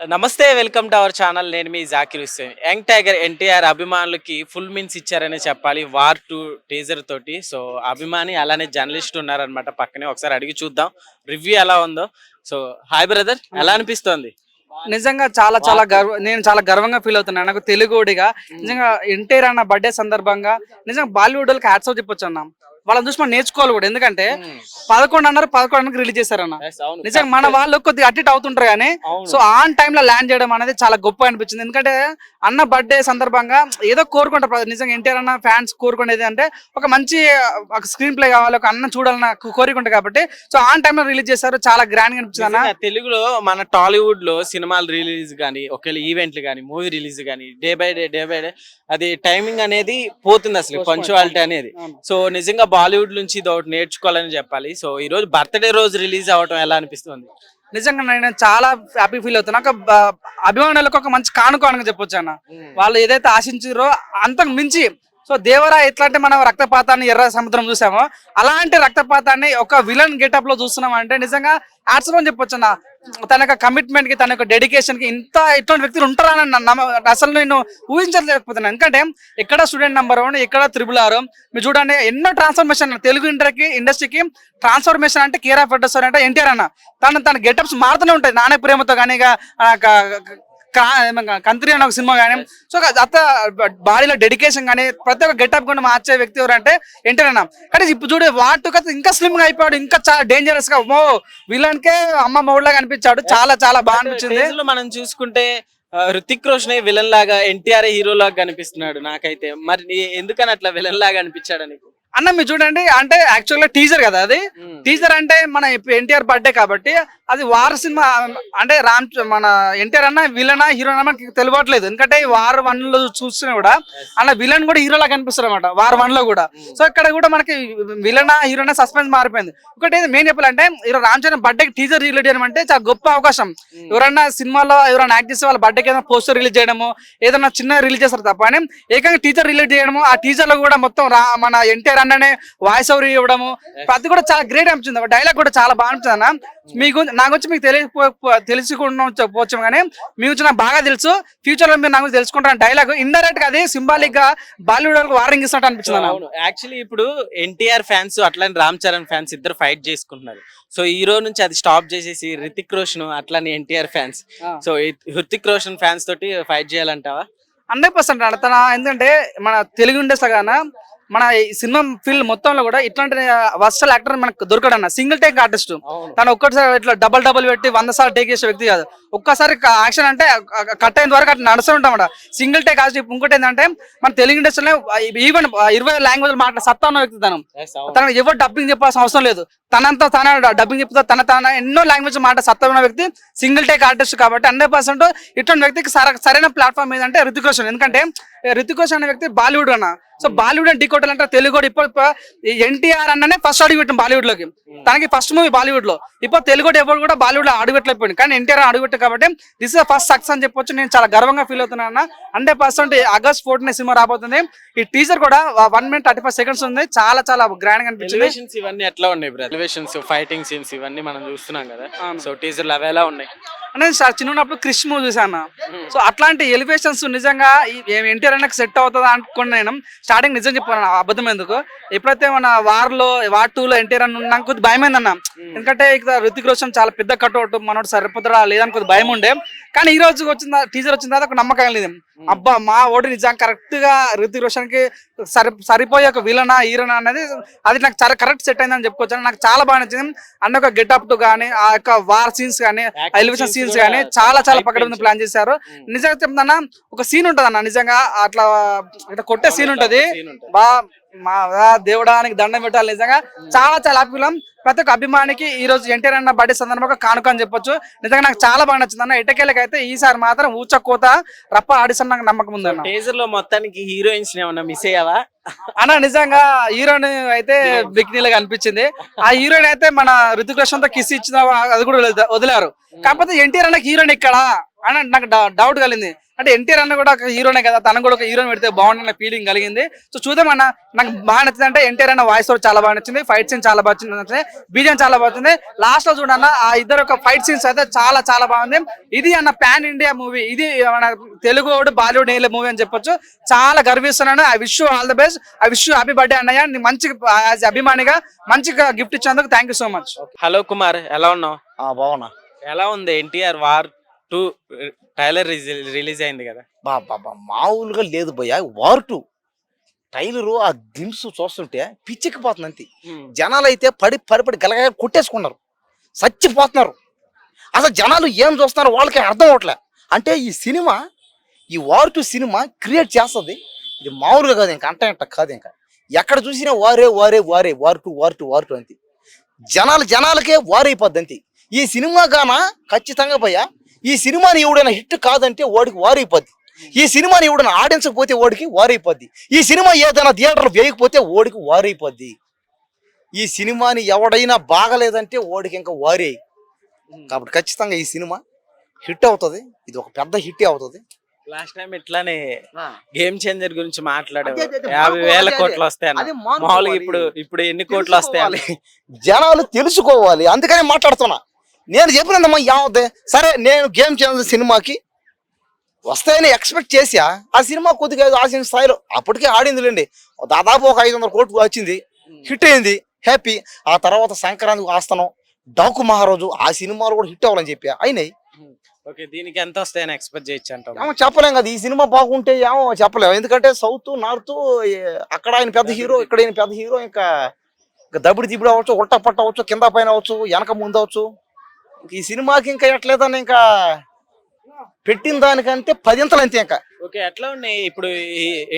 నమస్తే welcome to our channel. నేను మీ Zakir Hussain. Young tiger NTR అభిమానులకి ఫుల్ మీన్స్ ఇచ్చారనే చెప్పాలి. వార్ టూ టీజర్ తోటి. సో అభిమాని అలానే జర్నలిస్ట్ ఉన్నారనమాట పక్కనే. ఒకసారి అడిగి చూద్దాం. రివ్యూ ఎలా ఉందో. So hi brother. ఎలా అనిపిస్తోంది? నిజంగా చాలా చాలా గర్వ నేను చాలా గర్వంగా ఫీల్ అవుతున్నాను. నాకు తెలుగుడిగా నిజంగా ఎన్టీఆర్ అన్న బర్త్డే సందర్భంగా నిజంగా బాలీవుడ్ వాళ్ళకి హ్యాట్స్ చెప్పొచ్చు అన్న. వాళ్ళని చూసి మనం నేర్చుకోవాలి కూడా ఎందుకంటే పదకొండు అన్నారు పదకొండు అన్నకి రిలీజ్ చేశారన్న. నిజంగా మన వాళ్ళు కొద్దిగా అటు అవుతుంటారు కానీ. సో ఆన్ టైమ్లో ల్యాండ్ చేయడం అనేది చాలా గొప్ప అనిపించింది ఎందుకంటే అన్న బర్త్డే సందర్భంగా ఏదో కోరుకుంటారు. నిజంగా ఎన్టీఆర్ అన్న ఫ్యాన్స్ కోరుకునేది అంటే ఒక మంచి ఒక స్క్రీన్ ప్లే కావాలి ఒక అన్న చూడాలన్న కో- కోరిక ఉంటుంది కాబట్టి సో ఆన్ టైమ్లో రిలీజ్ చేశారు చాలా గ్రాండ్గా అనిపించింది అన్న తెలుగులో మన టాలీవుడ్లో సినిమాలు రిలీజ్ కానీ ఒకవేళ ఈవెంట్లు కానీ మూవీ రిలీజ్ కానీ day by day day by day అది టైమింగ్ అనేది పోతుంది అసలు. పంచువాలిటీ అనేది. సో నిజంగా బాలీవుడ్ నుంచి ఇది ఒకటి నేర్చుకోవాలని చెప్పాలి. సో ఈ రోజు బర్త్డే రోజు రిలీజ్ అవ్వటం ఎలా అనిపిస్తుంది? నిజంగా నేను చాలా హ్యాపీ ఫీల్ అవుతున్నా. ఒక అభిమానులకు ఒక మంచి కానుక అని చెప్పొచ్చు అన్న. వాళ్ళు ఏదైతే ఆశించారో అంతకు మించి సో దేవరా ఎట్లా అంటే మనం రక్తపాతాన్ని ఎర్ర సముద్రం చూసామో అలాంటి రక్తపాతాన్ని ఒక విలన్ గెటప్లో చూస్తున్నాం అంటే నిజంగా ఆర్ట్స్ అని చెప్పొచ్చు అన్న తన యొక్క కమిట్మెంట్కి తన యొక్క డెడికేషన్కి ఇంత ఇటువంటి వ్యక్తులు ఉంటారని అసలు నేను ఊహించలేకపోతున్నాను. ఎందుకంటే ఎక్కడ స్టూడెంట్ నెంబర్ వన్ ఎక్కడ త్రిబుల్ ఆర్ మీరు చూడండి ఎన్నో ట్రాన్స్ఫర్మేషన్ తెలుగు ఇండస్ట్రీకి ఇండస్ట్రీకి ట్రాన్స్ఫర్మేషన్ అంటే కేర్ ఆఫ్ అంటే ఎన్టీఆర్ అన్న. తన తన గెటప్స్ మారుతూనే ఉంటాయి. నానే ప్రేమతో కానీ కంత్రి అనే ఒక సినిమా కానీ సో అత్త బాడీలో డెడికేషన్ కానీ ప్రతి ఒక్క గెటప్ కూడా మార్చే వ్యక్తి ఎవరంటే ఎన్టీఆర్ అన్న. కానీ ఇప్పుడు చూడు వాటు కథ ఇంకా స్లిమ్గా అయిపోయాడు ఇంకా చాలా డేంజరస్గా ఓ విలన్ కే అమ్మ మౌడ్లాగా అనిపించాడు చాలా చాలా బాగా అనిపించింది. మనం చూసుకుంటే హృతిక్ రోషన్ విలన్ లాగా ఎన్టీఆర్ హీరో లాగా కనిపిస్తున్నాడు నాకైతే. మరి ఎందుకని అట్లా విలన్ లాగా అనిపించాడు నీకు? అన్న మీరు చూడండి అంటే యాక్చువల్గా టీజర్ కదా అది? టీజర్ అంటే మన ఎన్టీఆర్ బర్త్డే కాబట్టి అది వార్ సినిమా అంటే రామ్ మన ఎన్టీఆర్ అన్న విలన్ హీరో మనకి తెలియట్లేదు. ఎందుకంటే వార్ వన్లో చూస్తున్నా కూడా అన్న విలన్ కూడా హీరోలా కనిపిస్తారు అనమాట వార్ వన్లో కూడా. సో ఇక్కడ కూడా మనకి విలన్ హీరోనా సస్పెన్స్ మారిపోయింది. ఒకటి మెయిన్ చెప్పాలంటే ఈరోజు Ram Charan birthday teaser release చేయడం అంటే చాలా గొప్ప అవకాశం. ఎవరన్నా సినిమాలో ఎవరైనా యాక్ట్ చేసే వాళ్ళ బర్త్డేకి ఏదైనా పోస్టర్ రిలీజ్ చేయడము ఏదైనా చిన్న రిలీజ్ చేస్తారు తప్ప అని ఏకంగా టీజర్ రిలీజ్ చేయడము ఆ టీజర్లో కూడా మొత్తం మన ఎన్టీఆర్ అన్ననే వాయిస్ ఓవర్ ఇవ్వడము. అది కూడా చాలా గ్రేట్ అనిపించింది. డైలాగ్ కూడా చాలా బాగా అనిపించింది అన్న. మీ గురించి నా గురించి మీకు తెలియకపో తెలుసుకుండా చెప్పవచ్చు కానీ మీ గురించి నాకు బాగా తెలుసు. ఫ్యూచర్లో మీరు నా గురించి తెలుసుకుంటారు డైలాగ్ ఇండైరెక్ట్గా అది సింబాలిక్గా బాలీవుడ్ వాళ్ళకి వార్నింగ్ ఇస్తున్నట్టు అనిపించింది అవును. యాక్చువల్లీ ఇప్పుడు ఎన్టీఆర్ ఫ్యాన్స్ అట్లానే రామ్ చరణ్ ఫ్యాన్స్ ఇద్దరు ఫైట్ చేసుకుంటున్నారు. సో ఈ రోజు నుంచి అది స్టాప్ చేసేసి రితిక్ రోషన్ అట్లానే NTR fans. So Hrithik Roshan fans తోటి ఫైట్ చేయాలంటావా? హండ్రెడ్ పర్సెంట్ తన ఎందుకంటే మన తెలుగు ఇండస్ట్రీ గాన మన ఈ సినిమా ఫీల్డ్ మొత్తంలో కూడా ఇట్లాంటి వర్షల్ యాక్టర్ మనకు దొరకడన్న సింగిల్ టేక్ ఆర్టిస్ట్. తను ఒక్కటిసారి ఇట్లా డబల్ డబల్ పెట్టి వంద సార్లు టేక్ చేసే వ్యక్తి కాదు. ఒక్కసారి యాక్షన్ అంటే కట్ అయిన వరకు అట్లా నడుస్తూ ఉంటాం సింగిల్ టేక్ ఆర్టిస్ట్ ఇంకోటి ఏంటంటే మన తెలుగు ఇండస్ట్రీలో ఈవెన్ ఇరవై లాంగ్వేజ్ మాట్లాడే సత్తా ఉన్న వ్యక్తి తను. తనకు ఎవరు డబ్బింగ్ చెప్పాల్సిన అవసరం లేదు. తనంతా తన డబ్బింగ్ చెప్తా తన తన ఎన్నో లాంగ్వేజ్ మాట సత్తా ఉన్న వ్యక్తి సింగిల్ టేక్ ఆర్టిస్ట్ కాబట్టి హండ్రెడ్ పర్సెంట్ ఇటువంటి వ్యక్తికి సర- సరైన ప్లాట్ఫామ్ ఏదంటే రితిక్ రోషన్ ఎందుకంటే రితిక్ రోషన్ అనే వ్యక్తి బాలీవుడ్ అన్న. సో బాలీవుడ్ అంటే డీకోటల్ అంటే తెలుగు ఇప్పుడు ఎన్టీఆర్ అన్ననే ఫస్ట్ అడుగు పెట్టింది బాలీవుడ్లోకి తనకి ఫస్ట్ మూవీ బాలీవుడ్లో ఇప్పుడు తెలుగు ఎవరు కూడా బాలీవుడ్లో అడుగు పెట్టలేకపోయింది కానీ ఎన్టీఆర్ అడుగు పెట్టారు కాబట్టి దిస్ ఇస్ ఫస్ట్ సక్సెస్ అని చెప్పొచ్చు. నేను చాలా గర్వంగా ఫీల్ అవుతున్నాను అన్న. హండ్రెడ్ పర్సెంట్ ఆగస్ట్ ఫోర్టీన్ సినిమా రాబోతుంది. ఈ టీజర్ కూడా one minute thirty five seconds ఉంది. చాలా చాలా గ్రాండ్గా అనిపించింది. ఇవన్నీ ఎట్లా ఉన్నాయి ఫైటింగ్ సీన్స్ ఇవన్నీ మనం చూస్తున్నాం కదా. సో టీజర్లు అవి ఎలా ఉన్నాయి? అంటే సార్ చిన్నప్పుడు క్రిష్ మూవీ చూసాను సో అట్లాంటి ఎలివేషన్స్ నిజంగా ఎన్టీఆర్ అన్నకి సెట్ అవుతుందా అనుకుని నేను. స్టార్టింగ్ నిజం చెప్పాను అబద్ధం ఎందుకు? ఎప్పుడైతే మన వార్లో వార్ టూ లో ఎన్టీఆర్ అన్న నాకు కొద్ది భయం అన్న. ఎందుకంటే ఇక్కడ ఋతిక్ రోషన్ చాలా పెద్ద కట్అవుట్ మనోడు సరిపోతాడా లేదని కొద్ది భయం ఉండే. కానీ ఈ రోజు వచ్చిన టీజర్ వచ్చిన తర్వాత ఒక నమ్మకం లేదు. అబ్బా మా ఓడి నిజం కరెక్ట్గా ఋతిక్ రోషన్కి సరి సరిపోయే ఒక విలనా హీరోనా అనేది అది నాకు చాలా కరెక్ట్ సెట్ అయిందని చెప్పుకోవచ్చు. నాకు చాలా బాగా నచ్చింది. అన్న ఒక గెటప్ టు కానీ ఆ యొక్క వార్ సీన్స్ కానీ ఎలివేషన్ సీన్స్ కానీ చాలా చాలా పక్కన. ప్లాన్ చేశారు నిజంగా చెప్తున్నా ఒక సీన్ ఉంటది అన్న నిజంగా అట్లా ఇట్లా కొట్టే సీన్ ఉంటది. బా మా దేవుడానికి దండం పెట్టాలి నిజంగా. చాలా చాలా ఫిలం ప్రతి ఒక్క అభిమానికి ఈ రోజు ఎన్టీఆర్ అన్న బర్త్డే సందర్భంగా కానుక అని చెప్పొచ్చు. నిజంగా నాకు చాలా బాగా నచ్చింది అన్న. ఇటకేలకైతే ఈసారి మాత్రం ఊచ కోత రప్ప ఆడిషన్ నాకు నమ్మకం ఉందన్న టీజర్లో మొత్తానికి హీరోయిన్స్ ఏమన్నా మిస్ అయ్యావా? అన్న నిజంగా హీరోయిన్ అయితే బిక్నీలుగా అనిపించింది. ఆ హీరోయిన్ అయితే మన ఋతిక్ రోషన్తో కిస్ ఇచ్చిన అది కూడా వదిలే- వదిలారు కాకపోతే ఎన్టీఆర్ అన్న హీరోయిన్ ఇక్కడ అని నాకు డౌట్ కలిగింది. అంటే ఎన్టీఆర్ అన్న కూడా ఒక హీరోనే కదా తనకు కూడా ఒక హీరోని పెడితే బాగుండన్న ఫీలింగ్ కలిగింది. సో చూద్దాం అన్న నాకు బాగా నచ్చింది అంటే ఎన్టీఆర్ అన్న వాయిస్ కూడా చాలా బాగా నచ్చింది ఫైట్ సీన్ చాలా బాగా నచ్చింది బీజం చాలా బాగుంది లాస్ట్లో చూడన్న ఆ ఇద్దరు ఒక ఫైట్ సీన్స్ అయితే చాలా చాలా బాగుంది. ఇది అన్న పాన్ ఇండియా మూవీ ఇది మన తెలుగు బాలీవుడ్ నేల మూవీ అని చెప్పొచ్చు. చాలా గర్విస్తున్నాను. I wish all the best I wish happy birthday అన్నయ్య. నీ మంచి యాజ్ అభిమానిగా మంచిగా గిఫ్ట్ ఇచ్చినందుకు thank you so much hello Kumar ఎలా ఉన్నావు? ఆ బాగున్నా. ఎలా ఉంది? NTR War two trailer release అయింది కదా. బా బాబా మామూలుగా లేదు భయ్య. War two. టైలరు ఆ దిమ్స్ చూస్తుంటే పిచ్చెక్కిపోతుంది అంతే జనాలు అయితే పడి పడి పడి గలగ కొట్టేసుకున్నారు. చచ్చిపోతున్నారు. అసలు జనాలు ఏం చూస్తున్నారు వాళ్ళకి అర్థం అవట్లే. అంటే ఈ సినిమా ఈ వార్ టూ సినిమా క్రియేట్ చేస్తుంది. ఇది మామూలుగా కాదు ఇంకా అంట ఇంట కాదు ఇంకా. ఎక్కడ చూసినా వారే వారే వారే War two War two War two అంతే. జనాలు జనాలకే వారైపోద్ది అంతే. ఈ సినిమా గాన? ఖచ్చితంగా భయ్య ఈ సినిమాని ఎవడైనా హిట్ కాదంటే వాడికి వారైపోద్ది. ఈ సినిమాని ఎవడైనా ఆడించకపోతే వాడికి వారైపోద్ది. ఈ సినిమా ఏదైనా థియేటర్లు వేయకపోతే వాడికి వారైపోద్ది. ఈ సినిమాని ఎవడైనా బాగలేదంటే వాడికి ఇంకా వారే. కాబట్టి ఖచ్చితంగా ఈ సినిమా హిట్ అవుతుంది. ఇది ఒక పెద్ద హిట్ అవుతుంది. లాస్ట్ టైం ఇట్లానే గేమ్ చేంజర్ గురించి అదే, యాభై వేల కోట్లు వస్తాయి అన్న. అదే మానుకోవాలి. మామూలుగా ఇప్పుడు ఇప్పుడు ఎన్ని కోట్లు వస్తాయి అన్న? తెలుసుకోవాలి. జనాలు తెలుసుకోవాలి. అందుకనే మాట్లాడుతున్నా. నేను చెప్పినందమ్మా యావద్దే సరే నేను గేమ్ చేంజర్ సినిమాకి వస్తాయని ఎక్స్పెక్ట్ చేసా ఆ సినిమా కొద్దిగా ఆసిన స్థాయిలో. అప్పటికే ఆడిందిలేండి. దాదాపు ఒక ఐదు వందల కోట్లు వచ్చింది. హిట్ అయింది. హ్యాపీ ఆ తర్వాత సంక్రాంతికి ఆస్తనం డాకు మహారాజు ఆ సినిమాలు కూడా హిట్ అవ్వాలని చెప్పా. అయినాయి. ఓకే దీనికి ఎంత వస్తాయని ఎక్స్పెక్ట్ చేయొచ్చు ఏమో చెప్పలేం కదా. ఈ సినిమా బాగుంటే ఏమో చెప్పలేము ఎందుకంటే సౌత్ నార్త్ అక్కడ ఆయన పెద్ద హీరో ఇక్కడ ఆయన పెద్ద హీరో ఇంకా దబిడి దిబిడి అవ్వచ్చు ఉల్టా పట్ట అవ్వచ్చు కింద పైన అవ్వచ్చు వెనక ముందు అవ్వచ్చు. ఈ సినిమాకి ఇంకా ఎట్లేదని ఇంకా పెట్టిన దానికంటే పదింతలు అంతే ఇంకా. ఓకే ఎట్లా ఉన్నాయి? ఇప్పుడు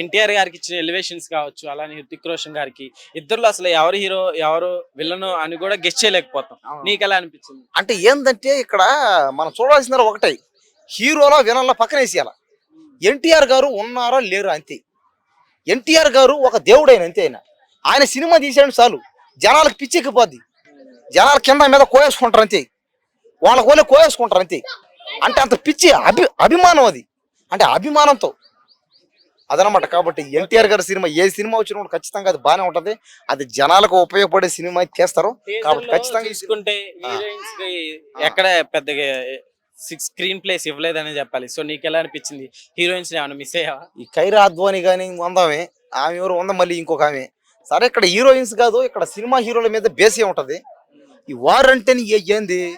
ఎన్టీఆర్ గారికి ఇచ్చిన ఎలివేషన్స్ కావచ్చు అలానే హృతిక్ రోషన్ గారికి ఇద్దరులో అసలు ఎవరు హీరో ఎవరు విలన్ అని కూడా గెస్ట్ చేయలేకపోతాం. నీకు ఎలా అనిపించింది? అంటే ఏంటంటే ఇక్కడ మనం చూడాల్సిన ఒకటే హీరోలా విలన్లా పక్కనేసేయాల ఎన్టీఆర్ గారు ఉన్నారా లేరు అంతే. ఎన్టీఆర్ గారు ఒక దేవుడైన అంతే ఆయన. ఆయన సినిమా తీసాడు చాలు. జనాలకు పిచ్చెక్కిపోద్ది. జనాల కింద మీద కోయేసుకుంటారు అంతే. వాళ్ళ కోలే కోయేసుకుంటారు అంతే. అంటే అంత పిచ్చి అభి అభిమానం అది. అంటే అభిమానంతో. అదనమాట కాబట్టి ఎన్టీఆర్ గారి సినిమా ఏ సినిమా వచ్చినప్పుడు ఖచ్చితంగా అది బాగానే ఉంటది. అది జనాలకు ఉపయోగపడే సినిమా తీస్తారు కాబట్టి ఖచ్చితంగా కి ఎక్కడ పెద్దగా సిక్స్ స్క్రీన్ ప్లేస్ ఇవ్వలేదని చెప్పాలి. సో నీకు ఎలా అనిపించింది హీరోయిన్స్ ఏమైనా మిస్ అయ్యావా? ఈ కైరా అద్వాని కానీ వందామే. ఆమె ఎవరు? వంద మళ్ళీ ఇంకొక ఆమె. సరే ఇక్కడ హీరోయిన్స్ కాదు ఇక్కడ సినిమా హీరోల మీద బేసే ఉంటది. ఈ వార్ అంటేనే ఏ- ఏంది?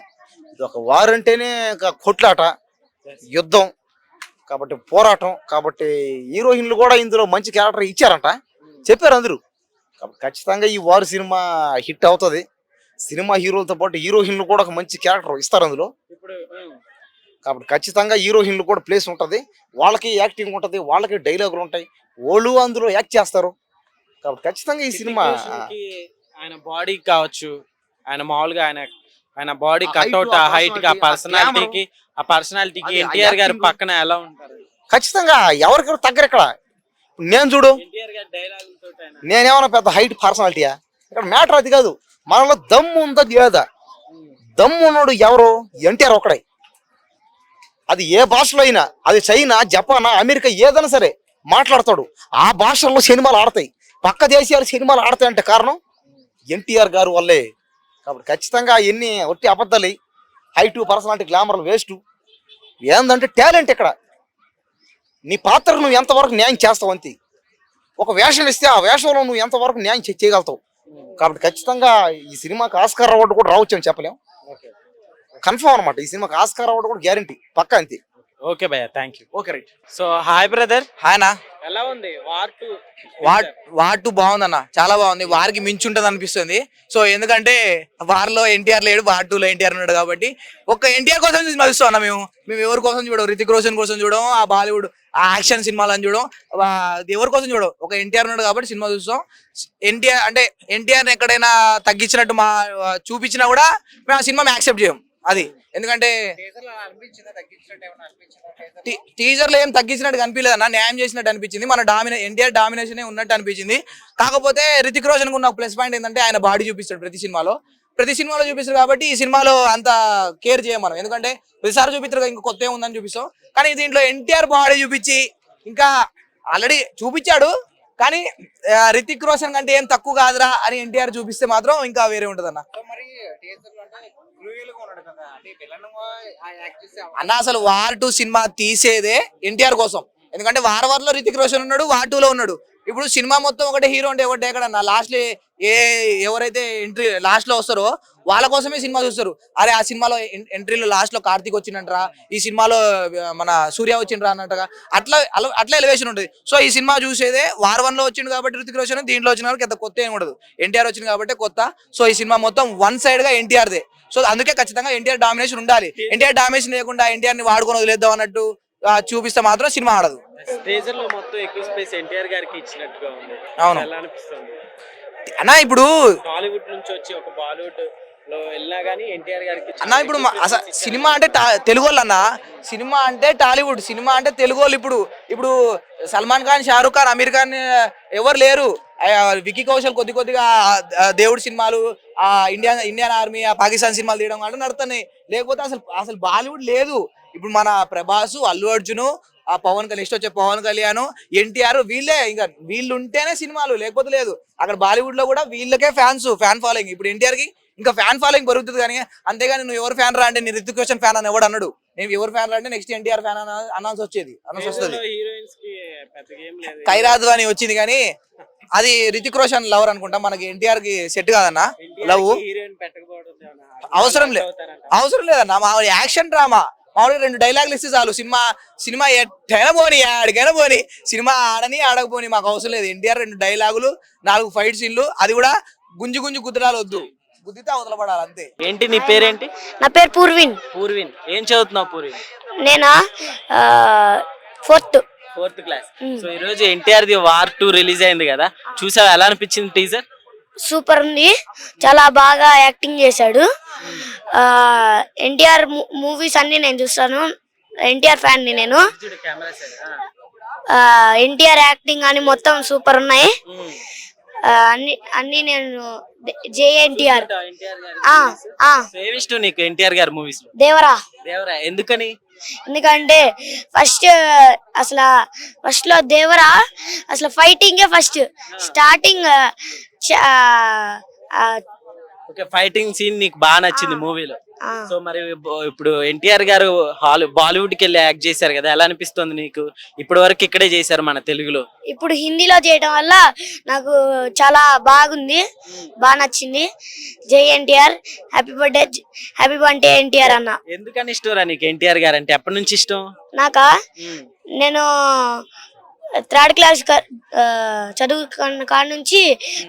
ఒక వార్ అంటేనే ఒక కొట్లాట యుద్ధం కాబట్టి పోరాటం కాబట్టి హీరోయిన్లు కూడా ఇందులో మంచి క్యారెక్టర్ ఇచ్చారంట. చెప్పారు అందరూ. కాబట్టి ఖచ్చితంగా ఈ వార్ సినిమా హిట్ అవుతుంది. సినిమా హీరోలతో పాటు హీరోయిన్లు కూడా ఒక మంచి క్యారెక్టర్ ఇస్తారు అందులో. కాబట్టి ఖచ్చితంగా హీరోయిన్లు కూడా ప్లేస్ ఉంటది. వాళ్ళకి యాక్టింగ్ ఉంటది వాళ్ళకి డైలాగులు ఉంటాయి. వాళ్ళు అందులో యాక్ట్ చేస్తారు. కాబట్టి ఖచ్చితంగా ఈ సినిమా ఆయన బాడీ కావచ్చు ఆయన మామూలుగా ఆయన ఆయన బాడీ కట్అవుట్ ఆ హైట్కి ఆ పర్సనాలిటీకి ఆ పర్సనాలిటీకి ఎన్టీఆర్ గారి. పక్కన ఎలా ఉంటారు? ఖచ్చితంగా ఎవరికెవరు తగ్గరు ఇక్కడ. నేను చూడు నేనేమన్నా పెద్ద హైట్ పర్సనాలిటీయా ఇక్కడ మ్యాటర్ అది కాదు. మనలో దమ్ము ఉందా లేదా? దమ్ము ఉన్నాడు ఎవరు? ఎన్టీఆర్ ఒకడే అది ఏ భాషలో అయినా అది చైనా జపాన్ అమెరికా ఏదైనా సరే మాట్లాడతాడు. ఆ భాషల్లో సినిమాలు ఆడతాయి. పక్క దేశాలు సినిమాలు ఆడతాయంటే కారణం ఎన్టీఆర్ గారు వల్లే. కాబట్టి ఖచ్చితంగా ఎన్ని ఒట్టి అబద్ధాలు హైట్ పర్సనాలిటీ గ్లామర్లు వేస్ట్ ఏందంటే టాలెంట్ ఇక్కడ. నీ పాత్రకు నువ్వు ఎంతవరకు న్యాయం చేస్తావు అంతే. ఒక వేషం ఇస్తే ఆ వేషంలో నువ్వు ఎంతవరకు న్యాయం చేయగలుగుతావు. కాబట్టి ఖచ్చితంగా ఈ సినిమాకి ఆస్కార్ అవార్డు కూడా రావచ్చు అని చెప్పలేం కన్ఫర్మ్ అనమాట ఈ సినిమాకి ఆస్కార్ అవార్డు కూడా గ్యారంటీ పక్కా అంతే. ఓకే భయ్య thank you okay right. So hi brother హాయనా ఎలా ఉంది? వార్ టూ వాటు బాగుందన్న. చాలా బాగుంది. వారికి మించి ఉంటుంది అనిపిస్తుంది. సో ఎందుకంటే వారిలో ఎన్టీఆర్ లేడు వార్ టూలో ఎన్టీఆర్ ఉన్నాడు కాబట్టి ఒక ఎన్టీఆర్ కోసం చూస్తాం అన్న మేము. మేము ఎవరి కోసం చూడం రితిక్ రోషన్ కోసం చూడం ఆ బాలీవుడ్ ఆ యాక్షన్ సినిమాలను చూడం ఆ, అది ఎవరి కోసం చూడం ఒక ఎన్టీఆర్ ఉన్నాడు కాబట్టి సినిమా చూస్తాం. ఎన్టీఆర్ అంటే ఎన్టీఆర్ ఎక్కడైనా తగ్గించినట్టు మా చూపించినా కూడా మేము ఆ సినిమా యాక్సెప్ట్ చేయం. అది. ఎందుకంటే టీజర్లో ఏం తగ్గించినట్టు కనిపించలేదు అన్న. న్యాయం చేసినట్టు అనిపించింది. మన డామినే ఎన్టీఆర్ డామినేషన్ ఉన్నట్టు అనిపించింది. కాకపోతే రితిక్ రోషన్ ఉన్న ప్లస్ పాయింట్ ఏంటంటే ఆయన బాడీ చూపిస్తాడు ప్రతి సినిమాలో. ప్రతి సినిమాలో చూపిస్తారు కాబట్టి ఈ సినిమాలో అంత కేర్ చేయం మనం. ఎందుకంటే ప్రతిసారి చూపిస్తారు ఇంకా కొత్త ఏముందని చూపిస్తాం. కానీ దీంట్లో ఎన్టీఆర్ బాడీ చూపించి ఇంకా ఆల్రెడీ చూపించాడు. కానీ రితిక్ రోషన్ కంటే ఏం తక్కువ కాదురా అని ఎన్టీఆర్ చూపిస్తే మాత్రం ఇంకా వేరే ఉంటది అన్న అన్న అసలు వార్ టూ సినిమా తీసేదే ఎన్టీఆర్ కోసం. ఎందుకంటే వార్ వార్లో రితిక్ రోషన్ ఉన్నాడు వార్ టూ లో ఉన్నాడు. ఇప్పుడు సినిమా మొత్తం ఒకటే హీరో అంటే ఒకటే ఎక్కడన్నా లాస్ట్ ఏ ఎవరైతే ఎంట్రీ లాస్ట్లో వస్తారో వాళ్ళ కోసమే సినిమా చూస్తారు. అరే ఆ సినిమాలో ఎంట్రీలో లాస్ట్లో కార్తీక్ వచ్చిందంటరా ఈ సినిమాలో మన సూర్య వచ్చిండ్రా అన్నట్టుగా అట్లా అట్లా ఎలివేషన్ ఉంటుంది. సో ఈ సినిమా చూసేదే వార్ వన్లో వచ్చిండు కాబట్టి రితిక్ రోషన్ దీంట్లో వచ్చిన వాళ్ళకి ఎంత కొత్త ఏమి ఉండదు. ఎన్టీఆర్ వచ్చింది కాబట్టి కొత్త. సో ఈ సినిమా మొత్తం వన్ సైడ్గా ఎన్టీఆర్ దే సో అందుకే ఖచ్చితంగా ఎన్టీఆర్ డామినేషన్ ఉండాలి. ఎన్టీఆర్ డామినేషన్ లేకుండా ఎన్టీఆర్ని వాడుకొని వదిలేద్దాం అన్నట్టు చూపిస్తే మాత్రం సినిమా ఆడదు. లో మొత్తం ఎక్కువ స్పేస్ ఎన్టీఆర్ గారికి ఇచ్చినట్టుగా ఉంది. అవును. ఎలా అనిపిస్తుంది? అన్న ఇప్పుడు టాలీవుడ్ నుంచి వచ్చి ఒక బాలీవుడ్లో వెళ్ళినా గానీ ఎన్టీఆర్ గారికి అన్న ఇప్పుడు మా- అసలు సినిమా అంటే టా- తెలుగు వాళ్ళు అన్న సినిమా అంటే టాలీవుడ్ సినిమా అంటే తెలుగు వాళ్ళు ఇప్పుడు ఇప్పుడు సల్మాన్ ఖాన్ షారూక్ ఖాన్ అమీర్ ఖాన్ ఎవరు లేరు. ఆ, వికీ కౌశల్ కొద్ది కొద్దిగా ఆ, దేవుడి సినిమాలు ఆ ఇండియన్ ఇండియన్ ఆర్మీ ఆ పాకిస్తాన్ సినిమాలు తీయడం అంటే నడుతున్నాయి. లేకపోతే అసలు అసలు బాలీవుడ్ లేదు. ఇప్పుడు మన ప్రభాస్ అల్లు అర్జున్ ఆ పవన్ కళ్యాణ్ నెక్స్ట్ వచ్చే పవన్ కళ్యాణ్ ఎన్టీఆర్ వీళ్ళే. ఇంకా వీళ్ళు ఉంటేనే సినిమాలు లేకపోతే లేదు. అక్కడ బాలీవుడ్లో కూడా వీళ్ళకే ఫ్యాన్స్ ఫ్యాన్ ఫాలోయింగ్. ఇప్పుడు ఎన్టీఆర్కి ఇంకా ఫ్యాన్ ఫాలోయింగ్ పెరుగుతుంది కానీ అంతేగాని నువ్వు ఎవరు ఫ్యాన్ రా అంటే నేను రితిక్ రోషన్ ఫ్యాన్ అని ఎవడు అన్నాడు నేను ఎవరు ఫ్యాన్ రా అంటే నెక్స్ట్ ఎన్టీఆర్ ఫ్యాన్ అనాల్సి వచ్చేది. అనాల్సి వస్తుంది. హీరోయిన్స్కి పెద్దగా ఏం లేదు. ఖైరాదు అని వచ్చింది కానీ అది రితిక్ రోషన్ లవర్ అనుకుంటా. మనకి ఎన్టీఆర్కి సెట్ కాదన్న లవ్ అవసరం లే. అవుతారంట. అవసరం లేదన్న. మా యాక్షన్ డ్రామా. మామూలుగా రెండు డైలాగులు ఇస్తే చాలు. సినిమా సినిమా ఎట్టైనా పోని ఆడికైనా పోని. సినిమా ఆడని ఆడకపోని మాకు అవసరం లేదు. ఎన్టీఆర్ రెండు డైలాగులు నాలుగు ఫైట్ సీన్లు అది కూడా గుంజు గుంజు గుద్దరాలు వద్దు. గుద్దితే అవతల పడాలి అంతే. ఏంటి నీ పేరేంటి? నా పేరు పూర్విన్. పూర్విన్. ఏం చదువుతున్నావు పూర్విన్? నేనా? ఫోర్త్ ఫోర్త్ క్లాస్ సో ఈ రోజు NTR the War two release అయింది కదా. చూసావా ఎలా అనిపించింది టీజర్ సూపర్ ఉంది. చాలా బాగా యాక్టింగ్ చేశాడు. ఎన్టీఆర్ మూవీస్ అన్ని నేను చూస్తాను. ఎన్టీఆర్ ఫ్యాన్ని నేను ఎన్టీఆర్ యాక్టింగ్ అని మొత్తం సూపర్ ఉన్నాయి. అన్ని అన్ని నేను జేఎన్టీఆర్ ఏమి ఇష్టం నీకు ఎన్టీఆర్ గారి మూవీస్ దేవరా. దేవరా. ఎందుకని? ఎందుకంటే ఫస్ట్ అసలు ఫస్ట్లో దేవరా అసలు ఫైటింగే first. Starting okay fighting scene నీకు బాగా నచ్చింది మూవీలో సో మరి ఇప్పుడు ఎన్టీఆర్ గారు హాల్ బాలీవుడ్కి వెళ్ళి యాక్ట్ చేశారు కదా ఎలా అనిపిస్తుంది నీకు? ఇప్పటి వరకు ఇక్కడే చేశారు మన తెలుగులో. ఇప్పుడు హిందీలో చేయడం వల్ల నాకు చాలా బాగుంది బాగా నచ్చింది. జై NTR happy birthday happy birthday NTR అన్న. ఎందుకని ఇష్టం రా నీకు ఎన్టీఆర్ గారు అంటే ఎప్పటి నుంచి ఇష్టం? నాకా? నేను థర్డ్ క్లాస్ చదువు కాడ నుంచి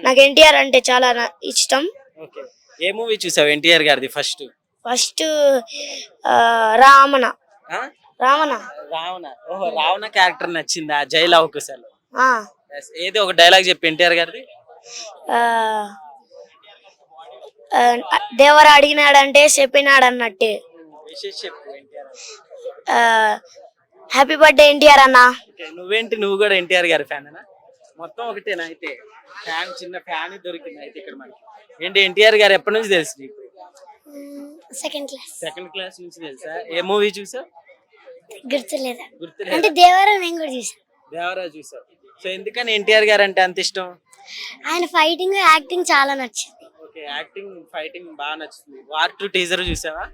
నాకు ఎన్టీఆర్ అంటే చాలా ఇష్టం. ఓకే. ఏ మూవీ చూసావు ఎన్టీఆర్ గారిది ఫస్ట్? ఫస్ట్ రామణ రామణ రావణ. ఓహో రావణ క్యారెక్టర్ నచ్చిందా? జైలు అవకాశాలు ఆ, ఏది ఒక డైలాగ్ చెప్పి ఎన్టీఆర్ గారిది? దేవర అడిగినాడంటే చెప్పినాడు అన్నట్టే హ్యాపీ బర్త్డే ఎన్టీఆర్ అన్న. నువ్వేంటి? నువ్వు కూడా ఎన్టీఆర్ గారి ఫ్యాన్ మొత్తం ఒకటేనా? అయితే ఫ్యాన్ చిన్న ఫ్యాన్ దొరికింది అయితే ఇక్కడ మనకి. ఏంటి ఎన్టీఆర్ గారు ఎప్పటి నుంచి తెలుసు నీకు? సెకండ్ క్లాస్ సెకండ్ క్లాస్ నుంచి తెలుసా? ఏ మూవీ చూసా గుర్తులేదా? గుర్తులేదు? అంటే దేవర నేను కూడా చూసాను దేవరా చూసావు. సో ఎందుకని ఎన్టీఆర్ గారు అంటే అంత ఇష్టం? ఆయన ఫైటింగ్ యాక్టింగ్ చాలా నచ్చింది. ఓకే యాక్టింగ్ ఫైటింగ్ బాగా నచ్చుతుంది వార్ టూ టీజర్ చూసావా?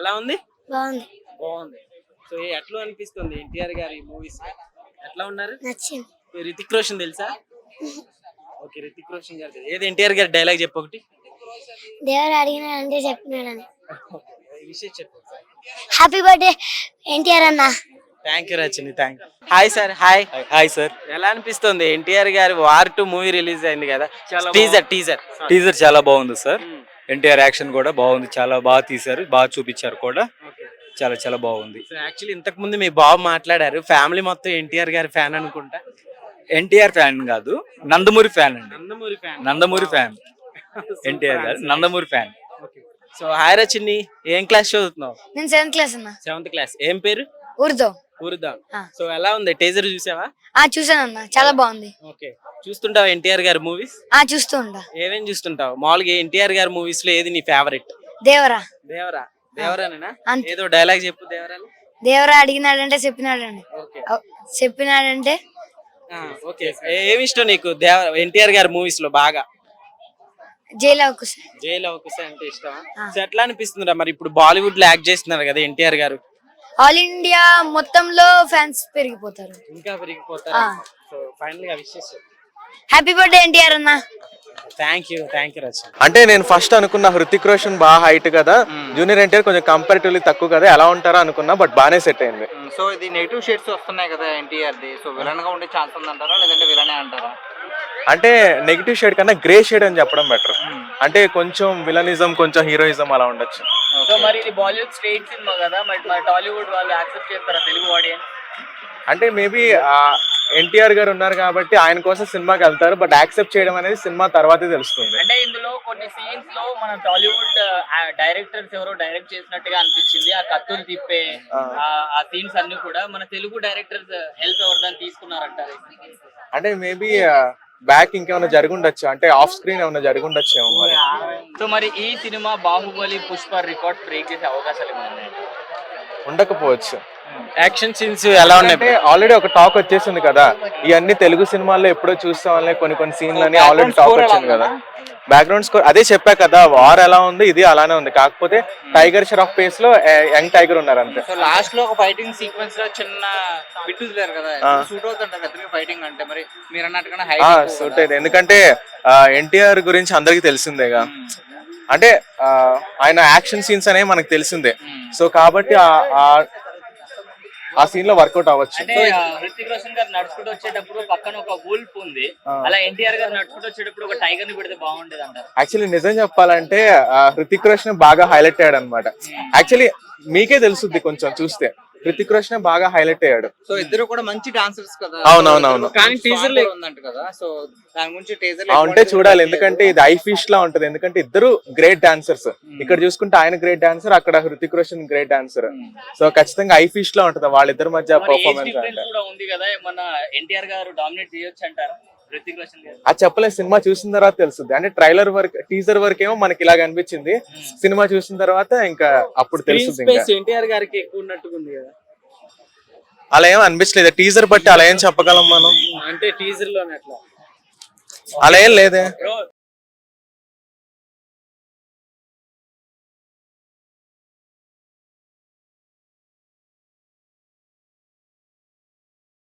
ఎలా ఉంది? బాగుంది. బాగుంది. సో ఎట్లా అనిపిస్తుంది ఎన్టీఆర్ గారి మూవీస్ ఎట్లా ఉన్నారు? నచ్చింది. ఈ రితిక్ రోషన్ తెలుసా? ఓకే రితిక్ రోషన్ గారు. ఏది ఎన్టీఆర్ గారి డైలాగ్ చెప్పు ఒకటి. దేవర అడిగినాడంటే చెప్పినాడని. ఈ విషయం చెప్పు. హ్యాపీ బర్త్డే ఎన్టీఆర్ అన్న. Thank you Rachani thank you hi sir hi hi sir ఎలా అనిపిస్తుంది? ఎన్టీఆర్ గారి వార్ టూ మూవీ రిలీజ్ అయింది కదా. టీజర్ టీజర్ టీజర్ చాలా బాగుంది సార్ ఎన్టీఆర్ యాక్షన్ కూడా బాగుంది. చాలా బాగా తీశారు బాగా చూపించారు కూడా. చాలా చాలా బాగుంది. సో యాక్చువల్లీ ఇంతకు ముందు మీ బాబు మాట్లాడారు. ఫ్యామిలీ మొత్తం ఎన్టీఆర్ గారి ఫ్యాన్ అనుకుంటా. ఎన్టీఆర్ ఫ్యాన్ కాదు నందమూరి ఫ్యాన్ అండి. నందమూరి ఫ్యాన్. నందమూరి ఫ్యాన్. ఎన్టీఆర్ గారు Nandamuri fan. So hi Rachini ఏం క్లాస్ చదువుతున్నావు? నేను సెవెంత్ క్లాస్ అన్న. సెవెంత్ క్లాస్ ఏం పేరు? ఉర్దో ఊరుదాం ఆ. సో ఎలా ఉంది? టేజర్ చూసావా? ఆ చూసానన్న. చాలా బాగుంది. ఓకే చూస్తుంటావు ఎన్టీఆర్ గారి మూవీస్ ఆ చూస్తూ ఉంటా. ఏమేం చూస్తుంటావు? మామూలుగా ఎన్టీఆర్ గారి మూవీస్లో ఏది నీ ఫేవరెట్ దేవరా. దేవరా? దేవరానేనా. ఏదో డైలాగ్ చెప్పు దేవరాలు దేవరా అడిగినాడంటే చెప్పినాడండి. చెప్పినాడంటే ఓకే ఏమి ఇష్టం నీకు? దేవ ఎన్టీఆర్ గారి మూవీస్లో బాగా? జైలు అవకాశం జైలు అవకాశం అంటే ఇష్టమా? ఆ. సో ఎట్లా అనిపిస్తుందిరా మరి ఇప్పుడు బాలీవుడ్లో యాక్ట్ చేస్తున్నారు కదా ఎన్టీఆర్ గారు? ఆల్ ఇండియా మొత్తంలో ఫ్యాన్స్ పెరిగిపోతారు. ఇంకా పెరిగిపోతారు? ఆ. సో ఫైనల్గా విషెస్ హ్యాపీ బర్త్డే ఎన్టీఆర్ అన్న. Thank you thank you Rachana అంటే నేను ఫస్ట్ అనుకున్న హృతిక్ రోషన్ బాగా హైట్ కదా. జూనియర్ ఎన్టీఆర్ కొంచెం కంపారిటివ్లీ తక్కువ కదా. ఎలా ఉంటారో అనుకున్నా బట్ బాగానే సెట్ అయింది. సో ఇది నెగిటివ్ షేడ్స్ వస్తున్నాయి కదా ఎన్టీఆర్ ది సో విలన్గా ఉండే ఛాన్స్ ఉందంటారా లేదంటే విలనే అంటారా? అంటే నెగిటివ్ షేడ్ కన్నా గ్రే షేడ్ అని చెప్పడం బెటర్ అంటే కొంచెం విలనిజం కొంచెం హీరోయిజం అలా ఉండొచ్చు. సో మరి ఇది బాలీవుడ్ స్టేట్ సినిమా కదా. మరి మరి టాలీవుడ్ వాళ్ళు యాక్సెప్ట్ చేస్తారా తెలుగు ఆడియన్స్ అంటే మేబీ ఎన్టీఆర్ గారు ఉన్నారు కాబట్టి ఆయన కోసం సినిమాకి వెళ్తారు బట్ యాక్సెప్ట్ చేయడం అనేది సినిమా తర్వాతే తెలుస్తుంది. అంటే ఇందులో కొన్ని సీన్స్లో మన టాలీవుడ్ డైరెక్టర్స్ ఎవరో డైరెక్ట్ చేసినట్టుగా అనిపించింది. ఆ కత్తులు తిప్పే ఆ. సీన్స్ అన్ని కూడా మన తెలుగు డైరెక్టర్స్ హెల్ప్ ఎవరిదాన్ని తీసుకున్నారంటారు? అంటే మేబీ బ్యాక్ ఇంకేమైనా జరుగుండొచ్చు? అంటే ఆఫ్ స్క్రీన్ ఏమైనా జరుగుండొచ్చేమో మరి. సో మరి ఈ సినిమా బాహుబలి పుష్ప రికార్డ్ బ్రేక్ చేసే అవకాశాలు? ఉండకపోవచ్చు. యాక్షన్ సీన్స్ ఎలా ఉన్నాయి? అంటే ఆల్రెడీ ఒక టాక్ వచ్చేసింది కదా. ఇవన్నీ తెలుగు సినిమాల్లో ఎప్పుడో చూస్తామని కొన్ని కొన్ని సీన్లు అని ఆల్రెడీ టాక్ వచ్చింది కదా. బ్యాక్గ్రౌండ్ స్కోర్ అదే చెప్పా కదా వార్ ఎలా ఉంది ఇది అలానే ఉంది. కాకపోతే టైగర్ షరఫ్ పేస్లో యంగ్ టైగర్ ఉన్నారు అంతే. సో లాస్ట్లో ఒక ఫైటింగ్ సీక్వెన్స్లో చిన్న బిట్ వదిలేరు కదా. షూట్ అవుతుంటారు కదా ఫైటింగ్ అంటే? మరి మీరు అన్నట్టుగా సూట్ అయితే. ఎందుకంటే ఎన్టీఆర్ గురించి అందరికి తెలిసిందేగా. అంటే ఆ, ఆయన యాక్షన్ సీన్స్ అనేవి మనకు తెలిసిందే. సో కాబట్టి ఆ- సీన్లో వర్కౌట్ అవ్వచ్చు. అంటే హృతిక్ రోషన్ గారు నడుచుకుంటూ వచ్చేటప్పుడు పక్కన ఒక వూల్ఫ్ ఉంది. అలా ఎన్టీఆర్ గారు నడుచుకుంటూ వచ్చేటప్పుడు ఒక టైగర్ని పెడితే బాగుండేది అంటారు యాక్చువల్లీ నిజం చెప్పాలంటే ఆ, హృతిక్ రోషన్ బాగా హైలైట్ అయ్యాడు అనమాట యాక్చువల్లీ మీకే తెలుసుద్ది కొంచెం చూస్తే. హృతిక్ రోషన్ బాగా హైలైట్ అయ్యాడు. సో ఇద్దరు కూడా మంచి డాన్సర్స్ కదా. అవునవునవును. కానీ teaser లే- ఉందంట కదా. సో దాని గురించి టీజర్ ఉంటే చూడాలి. ఎందుకంటే ఇది ఐ ఫిష్ లా ఉంటది. ఎందుకంటే ఇద్దరు గ్రేట్ డాన్సర్స్ ఇక్కడ చూసుకుంటే ఆయన గ్రేట్ డాన్సర్ అక్కడ Hrithik Roshan great dancer so ఖచ్చితంగా ఐ ఫిష్ లా ఉంటది. వాళ్ళిద్దరి మధ్య పర్ఫార్మెన్స్ ఉంది కదా. ఏమన్నా ఎన్టీఆర్ గారు డామినేట్ చేయొచ్చు అంటారు? అది చెప్పలేదు సినిమా చూసిన తర్వాత తెలుస్తుంది. అంటే ట్రైలర్ వర్క్ టీజర్ వరకు ఏమో మనకి ఇలాగ అనిపించింది. సినిమా చూసిన తర్వాత ఇంకా అప్పుడు తెలుస్తుంది ఎన్టీఆర్ గారికి ఎక్కువ కదా. అలా ఏం అనిపించలేదు. టీజర్ బట్టి అలా ఏం చెప్పగలం మనం? అంటే టీజర్లోనే అట్లా. అలా ఏం లేదే.